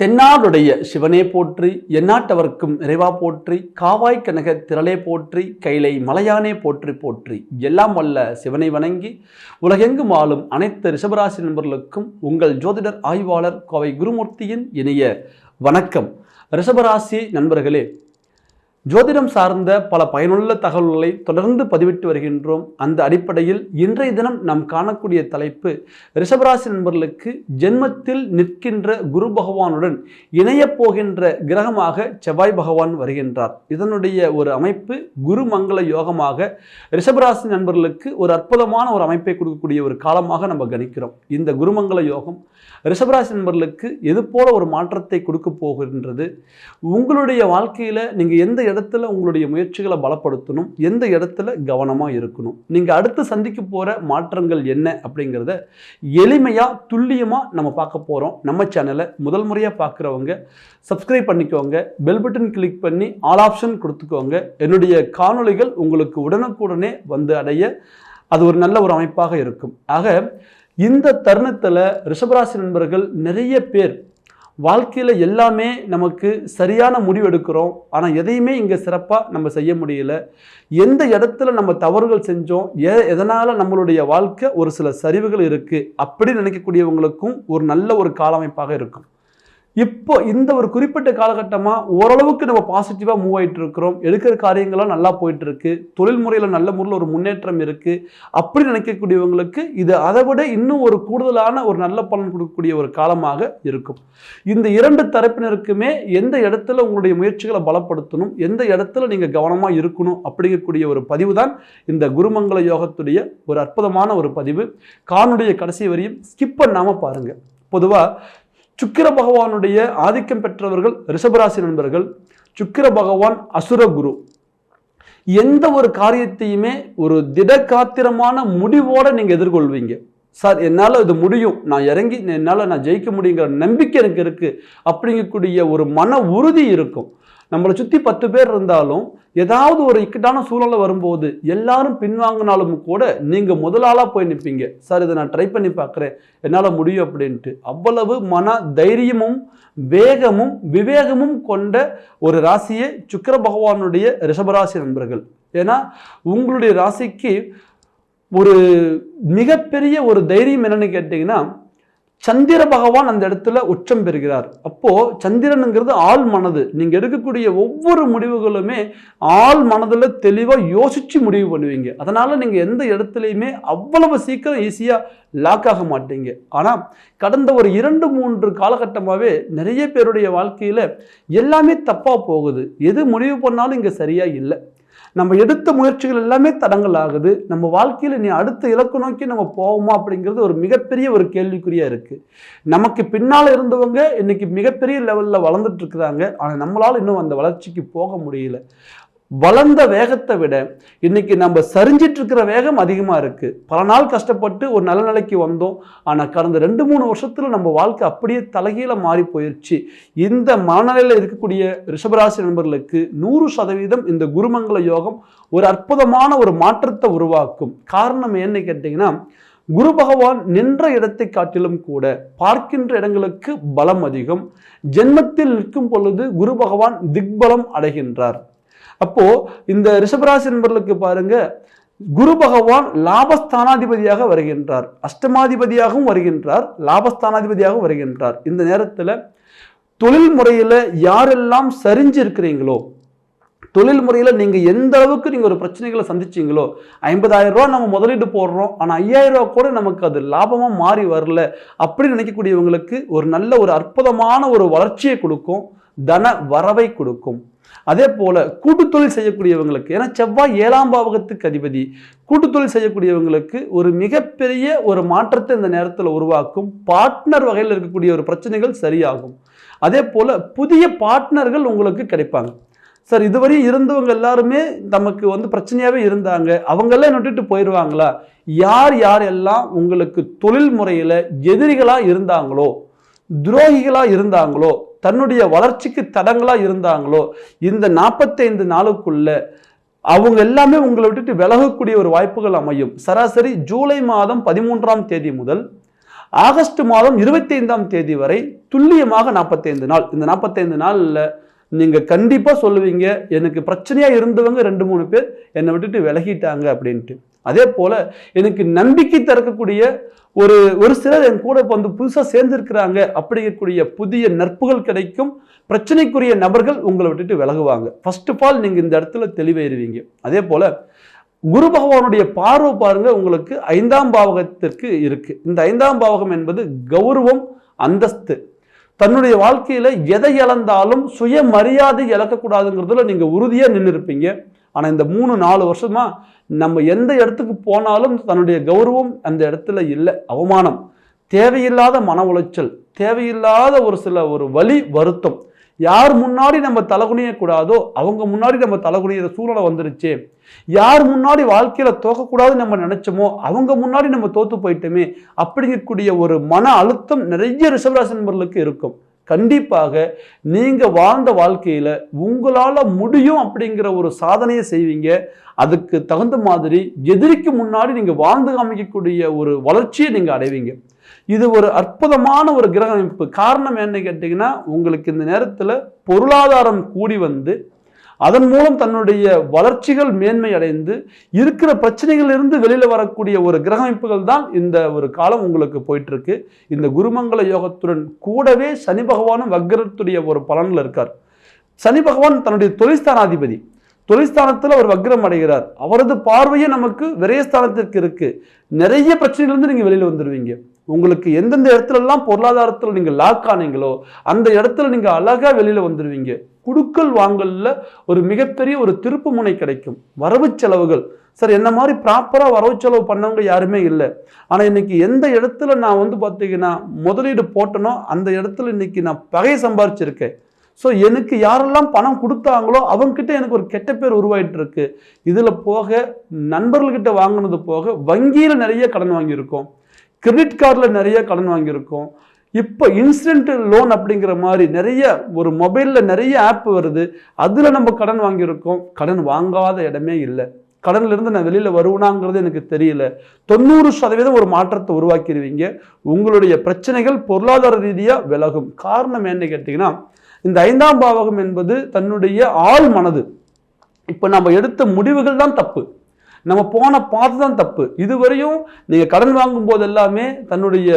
தென்னாடுடைய சிவனே போற்றி எந்நாட்டவர்க்கும் இறைவா போற்றி காவாய் கனக திரளே போற்றி கைலை மலையானே போற்றி போற்றி. எல்லாம் வல்ல சிவனை வணங்கி உலகெங்கும் ஆளும் அனைத்து ரிஷபராசி நண்பர்களுக்கும் உங்கள் ஜோதிடர் ஆய்வாளர் கோவை குருமூர்த்தியின் இனிய வணக்கம். ரிஷபராசி நண்பர்களே ஜோதிடம் சார்ந்த பல பயனுள்ள தகவல்களை தொடர்ந்து பதிவிட்டு வருகின்றோம். அந்த அடிப்படையில் இன்றைய தினம் நாம் காணக்கூடிய தலைப்பு ரிஷபராசி நண்பர்களுக்கு ஜென்மத்தில் நிற்கின்ற குரு பகவானுடன் இணையப் போகின்ற கிரகமாக செவ்வாய் பகவான் வருகின்றார். இதனுடைய ஒரு அமைப்பு குரு மங்கள யோகமாக ரிஷபராசி நண்பர்களுக்கு ஒரு அற்புதமான ஒரு அமைப்பை கொடுக்கக்கூடிய ஒரு காலமாக நம்ம கணிக்கிறோம். இந்த குருமங்கள யோகம் ரிஷபராசி நண்பர்களுக்கு எது போல ஒரு மாற்றத்தை கொடுக்க போகின்றது? உங்களுடைய வாழ்க்கையில் நீங்கள் எந்த இடத்துல உங்களுடைய முயற்சிகளை பலப்படுத்தணும். எந்த இடத்துல கவனமாக இருக்கணும். நீங்கள் அடுத்து சந்திக்க போகிற மாற்றங்கள் என்ன அப்படிங்கிறத எளிமையாக துல்லியமாக நம்ம பார்க்க போகிறோம் நம்ம சேனலை முதல் முறையாக பார்க்குறவங்க சப்ஸ்கிரைப் பண்ணிக்கோங்க. பெல் பட்டன் கிளிக் பண்ணி ஆல் ஆப்ஷன் கொடுத்துக்கோங்க. என்னுடைய காணொளிகள் உங்களுக்கு உடனுக்குடனே வந்து அடைய அது ஒரு நல்ல ஒரு அமைப்பாக இருக்கும். ஆக இந்த தருணத்தில் ரிஷபராசி நண்பர்கள் நிறைய பேர் வாழ்க்கையில் எல்லாமே நமக்கு சரியான முடிவு எடுக்கிறோம். ஆனால் எதையுமே இங்கே சிறப்பாக நம்ம செய்ய முடியல. எந்த இடத்துல நம்ம தவறுகள் செஞ்சோம் எ எதனால் நம்மளுடைய வாழ்க்கை ஒரு சில சரிவுகள் இருக்குது அப்படி நினைக்கக்கூடியவங்களுக்கும் ஒரு நல்ல ஒரு காலமைப்பாக இருக்கும். இப்போ இந்த ஒரு குறிப்பிட்ட காலகட்டமாக ஓரளவுக்கு நம்ம பாசிட்டிவாக மூவ் ஆகிட்டு இருக்கிறோம். எடுக்கிற காரியங்கள்லாம் நல்லா போயிட்டு இருக்கு தொழில் முறையில் நல்ல முறையில் ஒரு முன்னேற்றம் இருக்கு. அப்படி நினைக்கக்கூடியவங்களுக்கு இது அதை விட இன்னும் ஒரு கூடுதலான ஒரு நல்ல பலன் கொடுக்கக்கூடிய ஒரு காலமாக இருக்கும். இந்த இரண்டு தரப்பினருக்குமே எந்த இடத்துல உங்களுடைய முயற்சிகளை பலப்படுத்தணும் எந்த இடத்துல நீங்கள் கவனமாக இருக்கணும் அப்படிங்கக்கூடிய ஒரு பதிவு தான் இந்த குருமங்கள யோகத்துடைய ஒரு அற்புதமான ஒரு பதிவு. காணுடைய கடைசி வரையும் ஸ்கிப் பண்ணாமல் பாருங்கள் பொதுவாக சுக்கிர பகவானுடைய ஆதிக்கம் பெற்றவர்கள் ரிஷபராசி நண்பர்கள் சுக்கிர பகவான் அசுர குரு. எந்த ஒரு காரியத்தையுமே ஒரு திடகாத்திரமான முடிவோடு நீங்கள் எதிர்கொள்வீங்க. சார் என்னால் இது முடியும். நான் இறங்கி என்னால் நான் ஜெயிக்க முடியுங்கிற நம்பிக்கை எனக்கு இருக்குது அப்படிங்கக்கூடிய ஒரு மன உறுதி இருக்கும். நம்மளை சுற்றி பத்து பேர் இருந்தாலும் ஏதாவது ஒரு இக்கட்டான சூழ்நிலை வரும்போது எல்லாரும் பின்வாங்கினாலும் கூட நீங்கள் முதலாளாக போய் நிற்பீங்க சார் இதை நான் ட்ரை பண்ணி பார்க்குறேன் என்னால் முடியும் அப்படின்ட்டு. அவ்வளவு மன தைரியமும் வேகமும் விவேகமும் கொண்ட ஒரு ராசியே சுக்கர பகவானுடைய ரிஷபராசி நண்பர்கள். ஏன்னா உங்களுடைய ராசிக்கு ஒரு மிகப்பெரிய ஒரு தைரியம் என்னன்னு கேட்டிங்கன்னா சந்திர பகவான் அந்த இடத்துல உச்சம் பெறுகிறார். அப்போ சந்திரனுங்கிறது ஆள் மனது. நீங்க எடுக்கக்கூடிய ஒவ்வொரு முடிவுகளுமே ஆள் மனதில் தெளிவாக யோசிச்சு முடிவு பண்ணுவீங்க. அதனால நீங்க எந்த இடத்துலையுமே அவ்வளவு சீக்கிரம் ஈஸியாக லாக் ஆக மாட்டீங்க. ஆனால் கடந்த ஒரு இரண்டு மூன்று காலகட்டமாகவே நிறைய பேருடைய வாழ்க்கையில் எல்லாமே தப்பாக போகுது. எது முடிவு பண்ணாலும் இங்கே சரியாக இல்லை. நம்ம எடுத்த முயற்சிகள் எல்லாமே தடங்கள் ஆகுது. நம்ம வாழ்க்கையில் நீ அடுத்த இலக்கு நோக்கி நம்ம போவோமா அப்படிங்கிறது ஒரு மிகப்பெரிய ஒரு கேள்விக்குறியாக இருக்குது நமக்கு பின்னால் இருந்தவங்க இன்றைக்கி மிகப்பெரிய லெவலில் வளர்ந்துட்டு இருக்கிறாங்க. ஆனால் நம்மளால் இன்னும் அந்த வளர்ச்சிக்கு போக முடியல. வளர்ந்த வேகத்தை விட இன்னைக்கு நம்ம சரிஞ்சிட்டு இருக்கிற வேகம் அதிகமாக இருக்குது பல நாள் கஷ்டப்பட்டு ஒரு நல்ல நிலைக்கு வந்தோம். ஆனால் கடந்த ரெண்டு மூணு வருஷத்தில் நம்ம வாழ்க்கை அப்படியே தலைகீழ மாறி போயிடுச்சு இந்த மனநிலையில் இருக்கக்கூடிய ரிஷபராசி நண்பர்களுக்கு நூறு சதவீதம் இந்த குருமங்கள யோகம் ஒரு அற்புதமான ஒரு மாற்றத்தை உருவாக்கும். காரணம் என்னன்னு கேட்டிங்கன்னா குரு பகவான் நின்ற இடத்தை காட்டிலும் கூட பார்க்கின்ற இடங்களுக்கு பலம் அதிகம். ஜென்மத்தில் நிற்கும் பொழுது குரு பகவான் திக்பலம் அடைகின்றார். அப்போ இந்த ரிஷபராசி நண்பர்களுக்கு பாருங்க குரு பகவான் லாபஸ்தானாதிபதியாக வருகின்றார். அஷ்டமாதிபதியாகவும் வருகின்றார் லாபஸ்தானாதிபதியாகவும் வருகின்றார். இந்த நேரத்தில் தொழில் முறையில் யாரெல்லாம் சரிஞ்சு இருக்கிறீங்களோ தொழில் முறையில் நீங்கள் எந்த அளவுக்கு நீங்கள் ஒரு பிரச்சனைகளை சந்திச்சீங்களோ ஐம்பதாயிரம் ரூபா நம்ம முதலீடு போடுறோம் ஆனால் ஐயாயிரம் ரூபா கூட நமக்கு அது லாபமாக மாறி வரல அப்படி நினைக்கக்கூடியவங்களுக்கு ஒரு நல்ல ஒரு அற்புதமான ஒரு வளர்ச்சியை கொடுக்கும் தன வரவை கொடுக்கும். அதே போல் கூட்டுத்தொழில் செய்யக்கூடியவங்களுக்கு ஏன்னா செவ்வாய் ஏழாம் பாவகத்துக்கு அதிபதி. கூட்டுத்தொழில் செய்யக்கூடியவங்களுக்கு ஒரு மிகப்பெரிய ஒரு மாற்றத்தை இந்த நேரத்தில் உருவாக்கும். பார்ட்னர் வகையில் இருக்கக்கூடிய ஒரு பிரச்சனைகள் சரியாகும். அதே போல் புதிய பார்ட்னர்கள் உங்களுக்கு கிடைப்பாங்க. சார் இதுவரை இருந்தவங்க எல்லாருமே நமக்கு வந்து பிரச்சனையாகவே இருந்தாங்க. அவங்கெல்லாம் நட்டுட்டு போயிடுவாங்களா யார் யார் எல்லாம் உங்களுக்கு தொழில் முறையில் எதிரிகளாக இருந்தாங்களோ துரோகிகளாக இருந்தாங்களோ தன்னுடைய வளர்ச்சிக்கு தடங்களாக இருந்தாங்களோ இந்த நாற்பத்தைந்து நாளுக்குள்ள அவங்க எல்லாமே உங்களை விட்டுட்டு விலகக்கூடிய ஒரு வாய்ப்புகள் அமையும். சராசரி ஜூலை மாதம் பதிமூன்றாம் தேதி முதல் ஆகஸ்ட் மாதம் இருபத்தி ஐந்தாம் தேதி வரை துல்லியமாக நாற்பத்தைந்து நாள். இந்த நாற்பத்தைந்து நாளில் நீங்கள் கண்டிப்பாக சொல்லுவீங்க எனக்கு பிரச்சனையாக இருந்தவங்க ரெண்டு மூணு பேர் என்னை விட்டுட்டு விலகிட்டாங்க அப்படின்ட்டு. அதே போல் எனக்கு நம்பிக்கை திறக்கக்கூடிய ஒரு ஒரு சிலர் என் கூட வந்து புதுசாக சேர்ந்துருக்கிறாங்க அப்படிங்கக்கூடிய புதிய நட்புகள் கிடைக்கும். பிரச்சனைக்குரிய நபர்கள் உங்களை விட்டுட்டு விலகுவாங்க. ஃபர்ஸ்ட் ஆஃப் ஆல் நீங்கள் இந்த இடத்துல தெளிவாயிருவீங்க அதே போல் குரு பகவானுடைய பார்வை பாருங்க உங்களுக்கு ஐந்தாம் பாவகத்திற்கு இருக்கு. இந்த ஐந்தாம் பாவகம் என்பது கௌரவம் அந்தஸ்து. தன்னுடைய வாழ்க்கையில் எதை இழந்தாலும் சுயமரியாதை இழக்கக்கூடாதுங்கிறதுல நீங்கள் உறுதியாக நின்று இருப்பீங்க ஆனால் இந்த மூணு நாலு வருஷமாக நம்ம எந்த இடத்துக்கு போனாலும் தன்னுடைய கௌரவம் அந்த இடத்துல இல்லை. அவமானம். தேவையில்லாத மன உளைச்சல் தேவையில்லாத ஒரு சில ஒரு வழி வருத்தம். யார் முன்னாடி நம்ம தலகுனிய கூடாதோ அவங்க முன்னாடி நம்ம தலகுனியிற சூழ்நிலை வந்துருச்சு. யார் முன்னாடி வாழ்க்கையில தோக்கக்கூடாதுன்னு நம்ம நினைச்சோமோ அவங்க முன்னாடி நம்ம தோத்து போயிட்டோமே அப்படிங்கக்கூடிய ஒரு மன அழுத்தம் நிறைய ரிஷபராசி நண்பர்களுக்கு இருக்கும். கண்டிப்பாக நீங்கள் வாழ்ந்த வாழ்க்கையில் உங்களால் முடியும் அப்படிங்கிற ஒரு சாதனையை செய்வீங்க. அதுக்கு தகுந்த மாதிரி எதிரிக்கு முன்னாடி நீங்க வாழ்ந்து காமிக்கக்கூடிய ஒரு வளர்ச்சியை நீங்க அடைவீங்க. இது ஒரு அற்புதமான ஒரு கிரக அமைப்பு. காரணம் என்ன கேட்டிங்கன்னா உங்களுக்கு இந்த நேரத்தில் பொருளாதாரம் கூடி வந்து அதன் மூலம் தன்னுடைய வளர்ச்சிகள் மேன்மை அடைந்து இருக்கிற பிரச்சனைகளிலிருந்து வெளியில் வரக்கூடிய ஒரு கிரக அமைப்புகள் தான் இந்த ஒரு காலம் உங்களுக்கு போயிட்டு இருக்கு இந்த குருமங்கல யோகத்துடன் கூடவே சனி பகவானும் வக்ரத்துடைய ஒரு பலனில் இருக்கார். சனி பகவான் தன்னுடைய தொழில்ஸ்தானாதிபதி தொழில்ஸ்தானத்தில் அவர் வக்ரம் அடைகிறார். அவரது பார்வையே நமக்கு விரயஸ்தானத்திற்கு இருக்குது நிறைய பிரச்சனையிலேருந்து நீங்கள் வெளியில் வந்துடுவீங்க உங்களுக்கு எந்தெந்த இடத்துலலாம் பொருளாதாரத்தில் நீங்கள் லாக் ஆனீங்களோ அந்த இடத்துல நீங்கள் அழகாக வெளியில் வந்துடுவீங்க குடுக்கல் வாங்கலில் ஒரு மிகப்பெரிய ஒரு திருப்பு முனை கிடைக்கும். வரவு செலவுகள். சார் என்ன மாதிரி ப்ராப்பராக வரவு செலவு பண்ணவங்க யாருமே இல்லை. ஆனால் இன்னைக்கு எந்த இடத்துல நான் வந்து பார்த்தீங்கன்னா முதலீடு போட்டனோ அந்த இடத்துல இன்னைக்கு நான் பகை சம்பாரிச்சிருக்கேன். ஸோ எனக்கு யாரெல்லாம் பணம் கொடுத்தாங்களோ அவங்கக்கிட்ட எனக்கு ஒரு கெட்ட பேர் உருவாயிட்டு இருக்கு இதில் போக நண்பர்கள்கிட்ட வாங்கினது போக வங்கியில் நிறைய கடன் வாங்கியிருக்கோம். கிரெடிட் கார்டில் நிறைய கடன் வாங்கியிருக்கோம். இப்போ இன்ஸ்டன்ட் லோன் அப்படிங்கிற மாதிரி நிறைய ஒரு மொபைலில் நிறைய ஆப் வருது. அதில் நம்ம கடன் வாங்கியிருக்கோம். கடன் வாங்காத இடமே இல்லை. கடன்லேருந்து நான் வெளியில் வருவனாங்கிறது எனக்கு தெரியல. தொண்ணூறு சதவீதம் ஒரு மாற்றத்தை உருவாக்கிடுவீங்க உங்களுடைய பிரச்சனைகள் பொருளாதார ரீதியாக விலகும். காரணம் என்ன கேட்டிங்கன்னா இந்த ஐந்தாம் பாவகம் என்பது தன்னுடைய ஆள் மனது. இப்போ நம்ம எடுத்த முடிவுகள் தான் தப்பு. நம்ம போன பார்த்து தான் தப்பு. இதுவரையும் நீங்கள் கடன் வாங்கும் போது எல்லாமே தன்னுடைய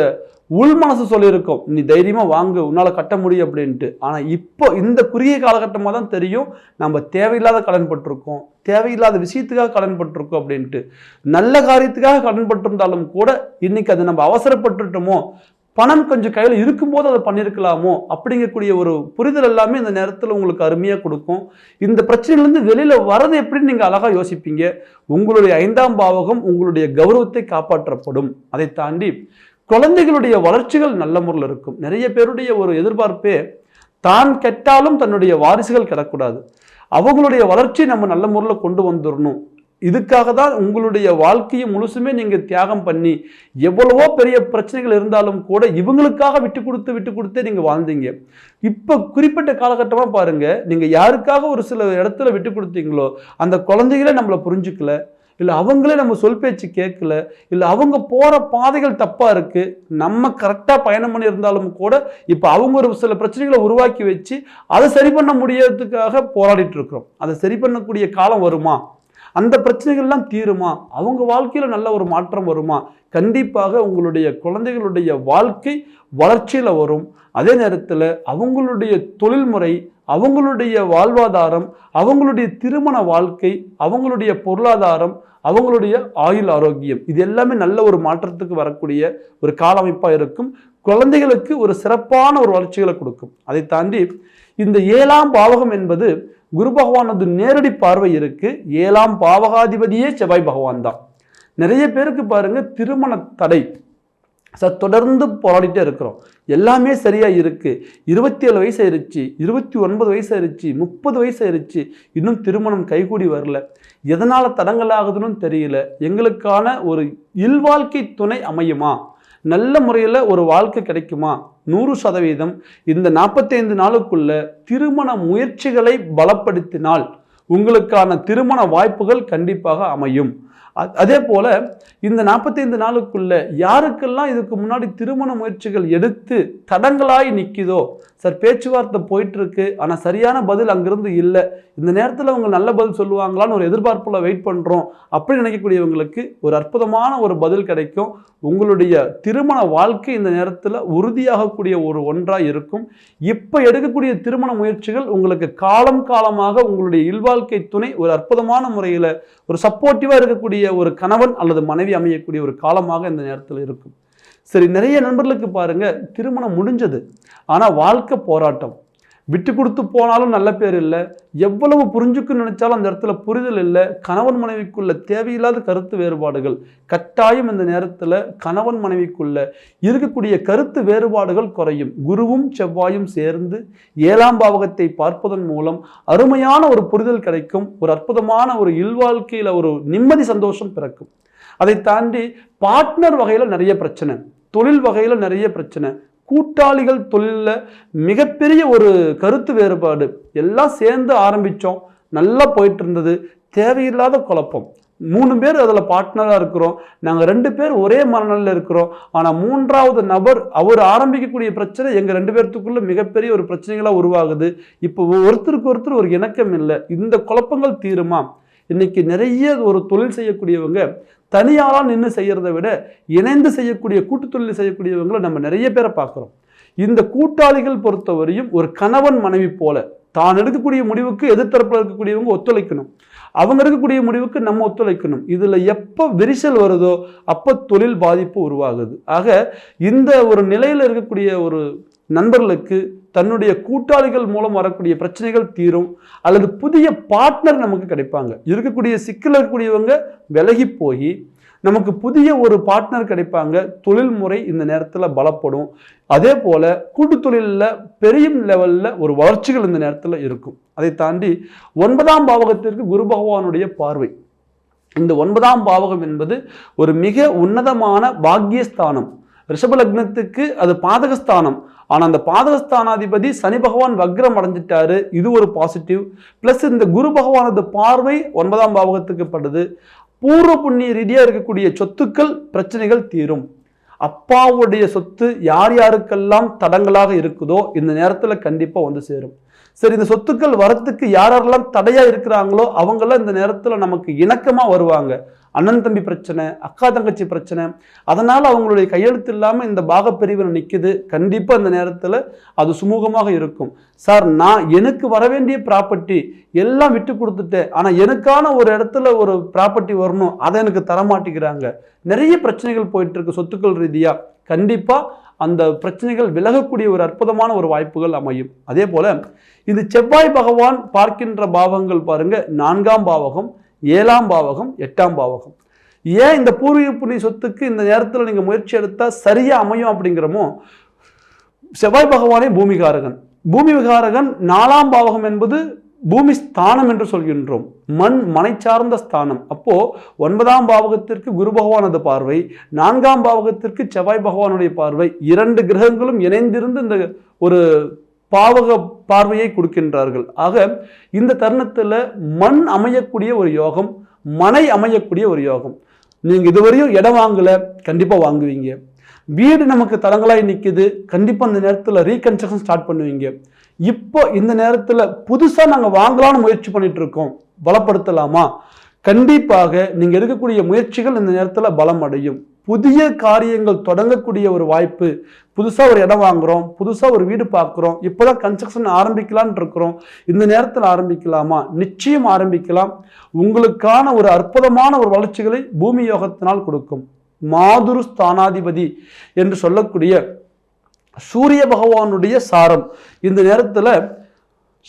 உள் மனசு சொல்லியிருக்கோம். நீ தைரியமாக வாங்கு உன்னால் கட்ட முடியும் அப்படின்ட்டு. ஆனால் இப்போ இந்த குறுகிய காலகட்டமாக தான் தெரியும். நம்ம தேவையில்லாத கடன் பட்டிருக்கோம். தேவையில்லாத விஷயத்துக்காக கடன் பட்டிருக்கோம் அப்படின்ட்டு. நல்ல காரியத்துக்காக கடன் பட்டிருந்தாலும் கூட இன்னைக்கு அது நம்ம அவசரப்பட்டுட்டோமோ பணம் கொஞ்சம் கையில் இருக்கும்போது அதை பண்ணியிருக்கலாமோ அப்படிங்கக்கூடிய ஒரு புரிதல் எல்லாமே இந்த நேரத்தில் உங்களுக்கு அருமையாக கொடுக்கும். இந்த பிரச்சனையிலேருந்து வெளியில் வரது எப்படின்னு நீங்கள் அழகாக யோசிப்பீங்க. உங்களுடைய ஐந்தாம் பாவகம் உங்களுடைய கௌரவத்தை காப்பாற்றப்படும். அதை தாண்டி குழந்தைகளுடைய வளர்ச்சிகள் நல்ல முறையில் இருக்கும். நிறைய பேருடைய ஒரு எதிர்பார்ப்பே தான் கெட்டாலும் தன்னுடைய வாரிசுகள் கிடக்கூடாது அவங்களுடைய வளர்ச்சியை நம்ம நல்ல முறையில் கொண்டு வந்துடணும். இதுக்காக தான் உங்களுடைய வாழ்க்கையை முழுசுமே நீங்கள் தியாகம் பண்ணி எவ்வளவோ பெரிய பிரச்சனைகள் இருந்தாலும் கூட இவங்களுக்காக விட்டு கொடுத்து விட்டு கொடுத்தே நீங்கள் வாழ்ந்தீங்க. இப்போ குறிப்பிட்ட காலகட்டமாக பாருங்கள் நீங்கள் யாருக்காக ஒரு சில இடத்துல விட்டு கொடுத்தீங்களோ அந்த குழந்தைகளே நம்மளை புரிஞ்சுக்கல இல்லை அவங்களே நம்ம சொல் பேச்சு கேட்கல இல்லை அவங்க போகிற பாதைகள் தப்பாக இருக்குது நம்ம கரெக்டாக பயணம் பண்ணி இருந்தாலும் கூட இப்போ அவங்க ஒரு சில பிரச்சனைகளை உருவாக்கி வச்சு அதை சரி பண்ண முடியறதுக்காக போராடிட்டு இருக்கிறோம். அதை சரி பண்ணக்கூடிய காலம் வருமா? அந்த பிரச்சனைகள்லாம் தீருமா? அவங்க வாழ்க்கையில் நல்ல ஒரு மாற்றம் வருமா? கண்டிப்பாக உங்களுடைய குழந்தைகளுடைய வாழ்க்கை வளர்ச்சியில் வரும். அதே நேரத்தில் அவங்களுடைய தொழில்முறை அவங்களுடைய வாழ்வாதாரம் அவங்களுடைய திருமண வாழ்க்கை அவங்களுடைய பொருளாதாரம் அவங்களுடைய ஆயுள் ஆரோக்கியம் இது எல்லாமே நல்ல ஒரு மாற்றத்துக்கு வரக்கூடிய ஒரு கால அமைப்பாக இருக்கும். குழந்தைகளுக்கு ஒரு சிறப்பான ஒரு வளர்ச்சிகளை கொடுக்கும். அதை தாண்டி இந்த ஏழாம் பாவகம் என்பது குரு பகவானது நேரடி பார்வை இருக்குது ஏழாம் பாவகாதிபதியே செவ்வாய் பகவான் தான். நிறைய பேருக்கு பாருங்கள் திருமண தடை. சார் தொடர்ந்து போராடிட்டே இருக்கிறோம். எல்லாமே சரியாக இருக்குது இருபத்தி ஏழு வயசு ஆயிருச்சு இருபத்தி ஒன்பது வயசு ஆயிருச்சு முப்பது வயசு ஆயிருச்சு. இன்னும் திருமணம் கைகூடி வரல. எதனால் தடங்கள் ஆகுதுன்னு தெரியல. எங்களுக்கான ஒரு இல்வாழ்க்கை துணை அமையுமா? நல்ல முறையில் ஒரு வாழ்க்கை கிடைக்குமா? நூறு சதவீதம். இந்த நாற்பத்தைந்து நாளுக்குள்ள திருமண முயற்சிகளை பலப்படுத்தினால் உங்களுக்கான திருமண வாய்ப்புகள் கண்டிப்பாக அமையும். அதே போல் இந்த நாற்பத்தைந்து நாளுக்குள்ள யாருக்கெல்லாம் இதுக்கு முன்னாடி திருமண முயற்சிகள் எடுத்து தடங்களாய் நிற்கிதோ சார் பேச்சுவார்த்தை போயிட்டுருக்கு ஆனால் சரியான பதில் அங்கிருந்து இல்லை இந்த நேரத்தில் அவங்க நல்ல பதில் சொல்லுவாங்களான்னு ஒரு எதிர்பார்ப்புல வெயிட் பண்ணுறோம் அப்படின்னு நினைக்கக்கூடியவங்களுக்கு ஒரு அற்புதமான ஒரு பதில் கிடைக்கும். உங்களுடைய திருமண வாழ்க்கை இந்த நேரத்தில் உறுதியாகக்கூடிய ஒரு ஒன்றாக இருக்கும். இப்போ எடுக்கக்கூடிய திருமண முயற்சிகள் உங்களுக்கு காலம் காலமாக உங்களுடைய இல்வாழ்க்கை துணை ஒரு அற்புதமான முறையில் ஒரு சப்போர்ட்டிவாக இருக்கக்கூடிய ஒரு கணவன் அல்லது மனைவி அமையக்கூடிய ஒரு காலமாக இந்த நேரத்தில் இருக்கும். சரி நிறைய நண்பர்களுக்கு பாருங்கள் திருமணம் முடிஞ்சது. ஆனால் வாழ்க்கை போராட்டம். விட்டு கொடுத்து போனாலும் நல்ல பேர் இல்லை. எவ்வளவு புரிஞ்சுக்குன்னு நினைச்சாலும் அந்த இடத்துல புரிதல் இல்லை. கணவன் மனைவிக்குள்ள தேவையில்லாத கருத்து வேறுபாடுகள். கட்டாயம் இந்த நேரத்தில் கணவன் மனைவிக்குள்ள இருக்கக்கூடிய கருத்து வேறுபாடுகள் குறையும். குருவும் செவ்வாயும் சேர்ந்து ஏழாம் பாவகத்தை பார்ப்பதன் மூலம் அருமையான ஒரு புரிதல் கிடைக்கும். ஒரு அற்புதமான ஒரு இல்வாழ்க்கையில் ஒரு நிம்மதி சந்தோஷம் பிறக்கும். அதை தாண்டி பார்ட்னர் வகையில் நிறைய பிரச்சனை. தொழில் வகையில் நிறைய பிரச்சனை. கூட்டாளிகள் தொழிலில் மிகப்பெரிய ஒரு கருத்து வேறுபாடு. எல்லாம் சேர்ந்து ஆரம்பித்தோம் நல்லா போயிட்டு இருந்தது தேவையில்லாத குழப்பம். மூணு பேர் அதில் பார்ட்னராக இருக்கிறோம். நாங்கள் ரெண்டு பேர் ஒரே மனநிலையில் இருக்கிறோம். ஆனால் மூன்றாவது நபர் அவர் ஆரம்பிக்கக்கூடிய பிரச்சனை எங்கள் ரெண்டு பேர்த்துக்குள்ளே மிகப்பெரிய ஒரு பிரச்சனைகளாக உருவாகுது. இப்போ ஒருத்தருக்கு ஒருத்தர் ஒரு இணக்கம் இல்லை. இந்த குழப்பங்கள் தீருமா? இன்னைக்கு நிறைய ஒரு தொழில் செய்யக்கூடியவங்க தனியாளாக நின்று செய்கிறத விட இணைந்து செய்யக்கூடிய கூட்டு தொழில் செய்யக்கூடியவங்களை நம்ம நிறைய பேரை பார்க்குறோம். இந்த கூட்டாளிகள் பொறுத்தவரையும் ஒரு கணவன் மனைவி போல தான் எடுக்கக்கூடிய முடிவுக்கு எதிர்த்தரப்பில் இருக்கக்கூடியவங்க ஒத்துழைக்கணும். அவங்க எடுக்கக்கூடிய முடிவுக்கு நம்ம ஒத்துழைக்கணும். இதில் எப்போ விரிசல் வருதோ அப்போ தொழில் பாதிப்பு உருவாகுது. ஆக இந்த ஒரு நிலையில் இருக்கக்கூடிய ஒரு நண்பர்களுக்கு தன்னுடைய கூட்டாளிகள் மூலம் வரக்கூடிய பிரச்சனைகள் தீரும் அல்லது புதிய பார்ட்னர் நமக்கு கிடைப்பாங்க. இருக்கக்கூடிய சிக்கல் இருக்கக்கூடியவங்க விலகி போய் நமக்கு புதிய ஒரு பார்ட்னர் கிடைப்பாங்க. தொழில் முறை இந்த நேரத்தில் பலப்படும். அதே போல கூட்டு தொழிலில் பெரிய லெவலில் ஒரு வளர்ச்சிகள் இந்த நேரத்தில் இருக்கும். அதை தாண்டி ஒன்பதாம் பாவகத்திற்கு குரு பகவானுடைய பார்வை. இந்த ஒன்பதாம் பாவகம் என்பது ஒரு மிக உன்னதமான பாக்கியஸ்தானம். ரிஷப லக்னத்துக்கு அது பாதகஸ்தானம். ஆனால் அந்த பாதகஸ்தானாதிபதி சனி பகவான் வக்ரம் அடைஞ்சிட்டாரு. இது ஒரு பாசிட்டிவ் ப்ளஸ் இந்த குரு பகவானது பார்வை ஒன்பதாம் பாவகத்துக்கு படுது. பூர்வ புண்ணிய ரீதியாக இருக்கக்கூடிய சொத்துக்கள் பிரச்சனைகள் தீரும். அப்பாவுடைய சொத்து யார் யாருக்கெல்லாம் தடங்களாக இருக்குதோ இந்த நேரத்தில் கண்டிப்பாக வந்து சேரும். சரி இந்த சொத்துக்கள் வரத்துக்கு யார் யாரெல்லாம் தடையாக இருக்கிறாங்களோ அவங்கெல்லாம் இந்த நேரத்தில் நமக்கு இணக்கமாக வருவாங்க. அண்ணன் தம்பி பிரச்சனை அக்கா தங்கச்சி பிரச்சனை அதனால் அவங்களுடைய கையெழுத்து இல்லாமல் இந்த பாகப்பிரிவில் நிற்கிது கண்டிப்பாக அந்த நேரத்தில் அது சுமூகமாக இருக்கும். சார் நான் எனக்கு வர வேண்டிய ப்ராப்பர்ட்டி எல்லாம் விட்டு கொடுத்துட்டேன். ஆனால் எனக்கான ஒரு இடத்துல ஒரு ப்ராப்பர்ட்டி வரணும். அதை எனக்கு தரமாட்டேங்கிறாங்க நிறைய பிரச்சனைகள் போயிட்டுருக்கு சொத்துக்கள் ரீதியாக கண்டிப்பாக அந்த பிரச்சனைகள் விலகக்கூடிய ஒரு அற்புதமான ஒரு வாய்ப்புகள் அமையும். அதே போல் இது செவ்வாய் பகவான் பார்க்கின்ற பாவங்கள் பாருங்க நான்காம் பாவகம் ஏழாம் பாவகம் எட்டாம் பாவகம். ஏன் இந்த பூர்வீக புண்ணிய சொத்துக்கு இந்த நேரத்தில் நீங்கள் முயற்சி எடுத்தால் சரியாக அமையும் அப்படிங்கிறமோ செவ்வாய் பகவானே பூமிகாரகன். பூமி விகாரகன் நாலாம் பாவகம் என்பது பூமி ஸ்தானம் என்று சொல்கின்றோம். மண் மனை சார்ந்த ஸ்தானம். அப்போ ஒன்பதாம் பாவகத்திற்கு குரு பகவானது பார்வை நான்காம் பாவகத்திற்கு செவ்வாய் பகவானுடைய பார்வை. இரண்டு கிரகங்களும் இணைந்திருந்து இந்த ஒரு பாவக பார்வையை கொடுக்கின்றார்கள். ஆக இந்த தருணத்தில் மண் அமையக்கூடிய ஒரு யோகம் மனை அமையக்கூடிய ஒரு யோகம். நீங்கள் இதுவரையும் இடம் வாங்கலை கண்டிப்பாக வாங்குவீங்க. வீடு நமக்கு தளங்களாக நிற்கிது கண்டிப்பாக இந்த நேரத்தில் ரீகன்ஸ்ட்ரக்ஷன் ஸ்டார்ட் பண்ணுவீங்க. இப்போ இந்த நேரத்தில் புதுசாக நாங்கள் வாங்கலாம்னு முயற்சி பண்ணிட்டு இருக்கோம் பலப்படுத்தலாமா? கண்டிப்பாக நீங்கள் எடுக்கக்கூடிய முயற்சிகள் இந்த நேரத்தில் பலம் அடையும். புதிய காரியங்கள் தொடங்கக்கூடிய ஒரு வாய்ப்பு. புதுசாக ஒரு இடம் வாங்குறோம் புதுசாக ஒரு வீடு பார்க்குறோம் இப்போதான் கன்ஸ்ட்ரக்ஷன் ஆரம்பிக்கலாம்னு இருக்கிறோம். இந்த நேரத்தில் ஆரம்பிக்கலாமா? நிச்சயம் ஆரம்பிக்கலாம். உங்களுக்கான ஒரு அற்புதமான ஒரு வளர்ச்சிகளை பூமி யோகத்தினால் கொடுக்கும். மாதுரு ஸ்தானாதிபதி என்று சொல்லக்கூடிய சூரிய பகவானுடைய சாரம். இந்த நேரத்தில்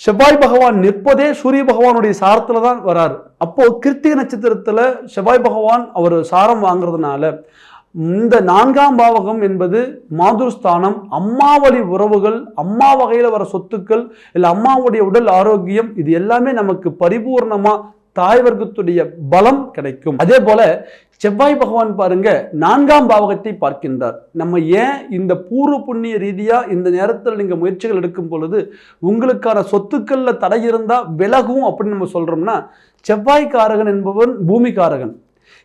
செவ்வாய் பகவான் நிற்பதே சூரிய பகவானுடைய சாரத்தில் தான் வராரு. அப்போ கிருத்திக நட்சத்திரத்தில் செவ்வாய் பகவான் அவர் சாரம் வாங்குறதுனால இந்த நான்காம் பாவகம் என்பது மாதுருஸ்தானம் அம்மாவழி உறவுகள் அம்மா வகையில் வர சொத்துக்கள் இல்லை அம்மாவுடைய உடல் ஆரோக்கியம் இது எல்லாமே நமக்கு பரிபூர்ணமாக தாய் வர்க்கத்துடைய பலம் கிடைக்கும். அதே போல செவ்வாய் பகவான் பாருங்க நான்காம் பாவகத்தை பார்க்கின்றார். நம்ம ஏன் இந்த பூர்வ புண்ணிய ரீதியா இந்த நேரத்தில் நீங்க முயற்சிகள் எடுக்கும் பொழுது உங்களுக்கான சொத்துக்கள்ல தடை இருந்தா விலகும் அப்படின்னு நம்ம சொல்றோம்னா செவ்வாய்க்காரகன் என்பவன் பூமிக்காரகன்.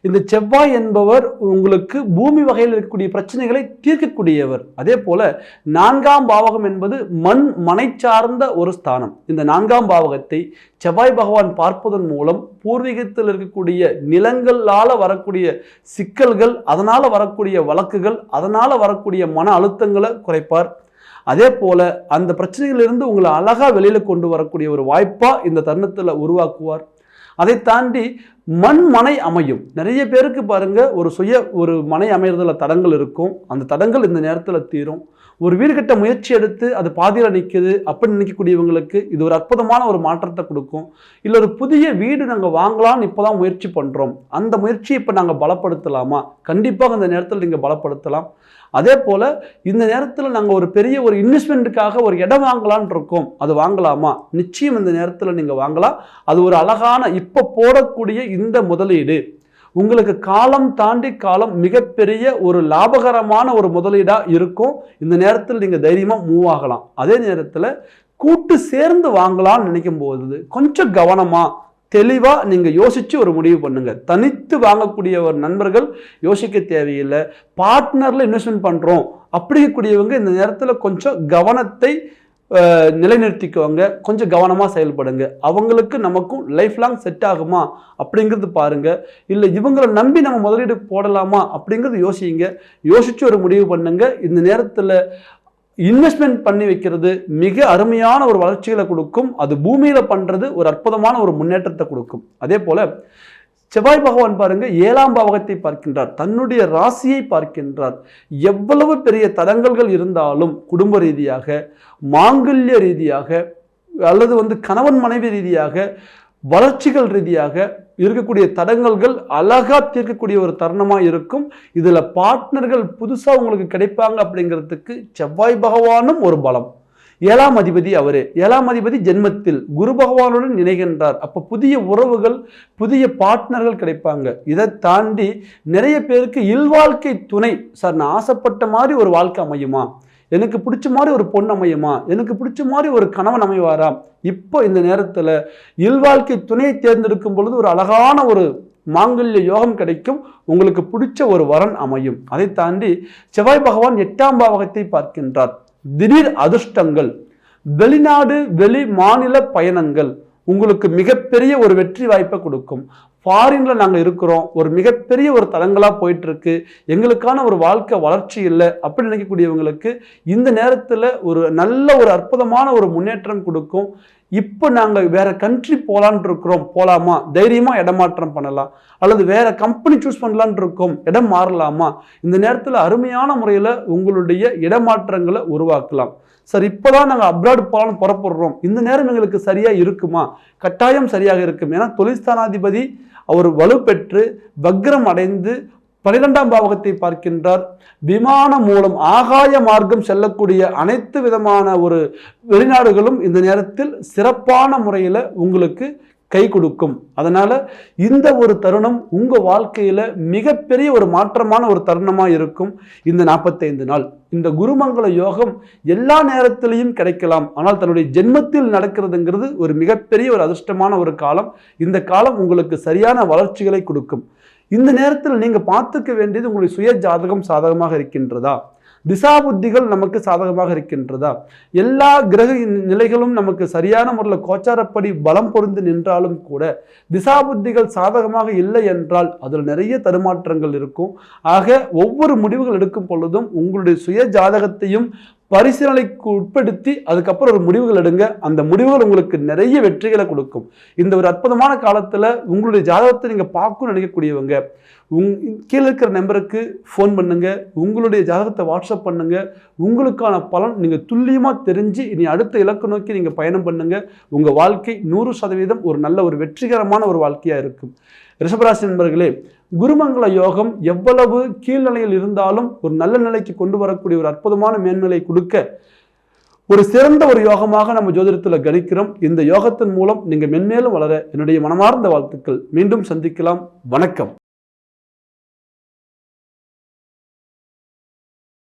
இந்த செவ்வாய் என்பவர் உங்களுக்கு பூமி வகையில் இருக்கக்கூடிய பிரச்சனைகளை தீர்க்கக்கூடியவர். அதே போல நான்காம் பாவகம் என்பது மண் மனை சார்ந்த ஒரு ஸ்தானம். இந்த நான்காம் பாவகத்தை செவ்வாய் பகவான் பார்ப்பதன் மூலம் பூர்வீகத்தில் இருக்கக்கூடிய நிலங்களால் வரக்கூடிய சிக்கல்கள் அதனால் வரக்கூடிய வழக்குகள் அதனால் வரக்கூடிய மன அழுத்தங்களை குறைப்பார். அதே போல அந்த பிரச்சனைகளிலிருந்து உங்களை அழகாக வெளியில் கொண்டு வரக்கூடிய ஒரு வாய்ப்பாக இந்த தருணத்தில் உருவாக்குவார். அதை தாண்டி மண் மனை அமையும். நிறைய பேருக்கு பாருங்க ஒரு சுய ஒரு மனை அமைகிறதுல தடங்கள் இருக்கும். அந்த தடங்கள் இந்த நேரத்தில் தீரும். ஒரு வீடு கட்ட முயற்சி எடுத்து அது பாதியில் நிற்குது அப்படின்னு நினைக்கக்கூடியவங்களுக்கு இது ஒரு அற்புதமான ஒரு மாற்றத்தை கொடுக்கும். இல்லை ஒரு புதிய வீடு நாங்கள் வாங்கலாம்னு இப்போ தான் முயற்சி பண்ணுறோம் அந்த முயற்சியை இப்போ நாங்கள் பலப்படுத்தலாமா? கண்டிப்பாக அந்த நேரத்தில் நீங்கள் பலப்படுத்தலாம். அதே போல் இந்த நேரத்தில் நாங்கள் ஒரு பெரிய ஒரு இன்வெஸ்ட்மெண்ட்டுக்காக ஒரு இடம் வாங்கலான் இருக்கோம். அது வாங்கலாமா? நிச்சயம் இந்த நேரத்தில் நீங்கள் வாங்கலாம். அது ஒரு அழகான இப்போ போடக்கூடிய இந்த முதலீடு உங்களுக்கு காலம் தாண்டி காலம் மிகப்பெரிய ஒரு லாபகரமான ஒரு முதலீடாக இருக்கும். இந்த நேரத்தில் நீங்கள் தைரியமாக மூவ் ஆகலாம். அதே நேரத்தில் கூட்டு சேர்ந்து வாங்கலாம்னு நினைக்கும் போது கொஞ்சம் கவனமாக தெளிவாக நீங்கள் யோசித்து ஒரு முடிவு பண்ணுங்கள் தனித்து வாங்கக்கூடிய ஒரு நண்பர்கள் யோசிக்க தேவையில்லை. பார்ட்னரில் இன்வெஸ்ட்மெண்ட் பண்ணுறோம் அப்படிங்கக்கூடியவங்க இந்த நேரத்தில் கொஞ்சம் கவனத்தை நிலைநிறுத்திக்கோங்க. கொஞ்சம் கவனமாக செயல்படுங்க. அவங்களுக்கு நமக்கும் லைஃப் லாங் செட் ஆகுமா அப்படிங்கிறது பாருங்க. இல்லை இவங்களை நம்பி நம்ம முதலீடு போடலாமா அப்படிங்கிறது யோசிங்க. யோசிச்சு ஒரு முடிவு பண்ணுங்க. இந்த நேரத்தில் இன்வெஸ்ட்மெண்ட் பண்ணி வைக்கிறது மிக அருமையான ஒரு வளர்ச்சிகளை கொடுக்கும். அது பூமியில் பண்ணுறது ஒரு அற்புதமான ஒரு முன்னேற்றத்தை கொடுக்கும். அதே போல் செவ்வாய் பகவான் பாருங்க ஏழாம் பாவகத்தை பார்க்கின்றார் தன்னுடைய ராசியை பார்க்கின்றார். எவ்வளவு பெரிய தடங்கல்கள் இருந்தாலும் குடும்ப ரீதியாக மாங்கல்ய ரீதியாக அல்லது வந்து கணவன் மனைவி ரீதியாக வளர்ச்சிகள் ரீதியாக இருக்கக்கூடிய தடங்கல்கள் அழகாக தீர்க்கக்கூடிய ஒரு தருணமாக இருக்கும். இதில் பார்ட்னர்கள் புதுசாக உங்களுக்கு கிடைப்பாங்க அப்படிங்கிறதுக்கு செவ்வாய் பகவானும் ஒரு பலம். ஏழாம் அதிபதி அவரே. ஏழாம் அதிபதி ஜென்மத்தில் குரு பகவானுடன் இணைகின்றார். அப்போ புதிய உறவுகள் புதிய பார்ட்னர்கள் கிடைப்பாங்க. இதை தாண்டி நிறைய பேருக்கு இல்வாழ்க்கை துணை. சார் நான் ஆசைப்பட்ட மாதிரி ஒரு வாழ்க்கை அமையுமா? எனக்கு பிடிச்ச மாதிரி ஒரு பொண்ணு அமையுமா? எனக்கு பிடிச்ச மாதிரி ஒரு கணவன் அமைவாரா? இப்போ இந்த நேரத்தில் இல்வாழ்க்கை துணையை தேர்ந்தெடுக்கும் பொழுது ஒரு அழகான ஒரு மாங்கல்ய யோகம் கிடைக்கும். உங்களுக்கு பிடிச்ச ஒரு வரன் அமையும். அதை தாண்டி செவ்வாய் பகவான் எட்டாம் பாவகத்தை பார்க்கின்றார். திடீர் அதிர்ஷ்டங்கள் வெளிநாடு வெளி மாநில பயணங்கள் உங்களுக்கு மிகப்பெரிய ஒரு வெற்றி வாய்ப்பை கொடுக்கும். ஃபாரின்ல நாங்கள் இருக்கிறோம் ஒரு மிகப்பெரிய ஒரு தளங்களாக போயிட்டு இருக்கு எங்களுக்கான ஒரு வாழ்க்கை வளர்ச்சி இல்லை அப்படி நினைக்கக்கூடியவங்களுக்கு இந்த நேரத்தில் ஒரு நல்ல ஒரு அற்புதமான ஒரு முன்னேற்றம் கொடுக்கும். இப்போ நாங்கள் வேற கண்ட்ரி போகலான் இருக்கிறோம் போகலாமா தைரியமாக இடமாற்றம் பண்ணலாம். அல்லது வேற கம்பெனி சூஸ் பண்ணலான் இருக்கோம் இடம் மாறலாமா? இந்த நேரத்தில் அருமையான முறையில் உங்களுடைய இடமாற்றங்களை உருவாக்கலாம். சார் இப்போதான் நாங்கள் அப்ராட் போகலான்னு புறப்படுறோம். இந்த நேரம் எங்களுக்கு சரியாக இருக்குமா? கட்டாயம் சரியாக இருக்கும். ஏன்னா தொழில்ஸ்தானாதிபதி அவர் வலுப்பெற்று வக்ரம் அடைந்து பனிரெண்டாம் பாவகத்தை பார்க்கின்றார். விமானம் மூலம் ஆகாய மார்க்கம் செல்லக்கூடிய அனைத்து விதமான ஒரு வெளிநாடுகளும் இந்த நேரத்தில் சிறப்பான முறையில் உங்களுக்கு கை கொடுக்கும். அதனால் இந்த ஒரு தருணம் உங்கள் வாழ்க்கையில் மிகப்பெரிய ஒரு மாற்றமான ஒரு தருணமாக இருக்கும் இந்த நாற்பத்தைந்து நாள். இந்த குருமங்கள யோகம் எல்லா நேரத்திலையும் கிடைக்கலாம். ஆனால் தன்னுடைய ஜென்மத்தில் நடக்கிறதுங்கிறது ஒரு மிகப்பெரிய ஒரு அதிர்ஷ்டமான ஒரு காலம். இந்த காலம் உங்களுக்கு சரியான வளர்ச்சிகளை கொடுக்கும். இந்த நேரத்தில் நீங்கள் பார்த்துக்க வேண்டியது உங்களுடைய சுய ஜாதகம் சாதகமாக இருக்கின்றதா? திசா புத்திகள் நமக்கு சாதகமாக இருக்கின்றதா? எல்லா கிரக நிலைகளும் நமக்கு சரியான முறையில் கோச்சாரப்படி பலம் பொருந்து நின்றாலும் கூட திசா புத்திகள் சாதகமாக இல்லை என்றால் அதில் நிறைய தருமாற்றங்கள் இருக்கும். ஆக ஒவ்வொரு முடிவுகள் எடுக்கும் பொழுதும் உங்களுடைய சுய ஜாதகத்தையும் பரிசீலனைக்கு உட்படுத்தி அதுக்கப்புறம் ஒரு முடிவுகள் எடுங்க. அந்த முடிவுகள் உங்களுக்கு நிறைய வெற்றிகளை கொடுக்கும். இந்த ஒரு அற்புதமான காலத்தில் உங்களுடைய ஜாதகத்தை நீங்கள் பார்க்கணும்னு நினைக்கக்கூடியவங்க உங் கீழே இருக்கிற நம்பருக்கு ஃபோன் பண்ணுங்க. உங்களுடைய ஜாதகத்தை வாட்ஸ்அப் பண்ணுங்க. உங்களுக்கான பலன் நீங்கள் துல்லியமாக தெரிஞ்சு இனி அடுத்த இலக்கு நோக்கி நீங்கள் பயணம் பண்ணுங்க. உங்கள் வாழ்க்கை நூறு சதவீதம் ஒரு நல்ல ஒரு வெற்றிகரமான ஒரு வாழ்க்கையாக இருக்கும். ரிஷபராசி நண்பர்களே குருமங்கள யோகம் எவ்வளவு கீழ்நிலையில் இருந்தாலும் ஒரு நல்ல நிலைக்கு கொண்டு வரக்கூடிய ஒரு அற்புதமான மேன்மையை கொடுக்க ஒரு சிறந்த ஒரு யோகமாக நம்ம ஜோதிடத்தில் கணிக்கிறோம். இந்த யோகத்தின் மூலம் நீங்கள் மென்மேலும் வளர என்னுடைய மனமார்ந்த வாழ்த்துக்கள். மீண்டும் சந்திக்கலாம். வணக்கம்.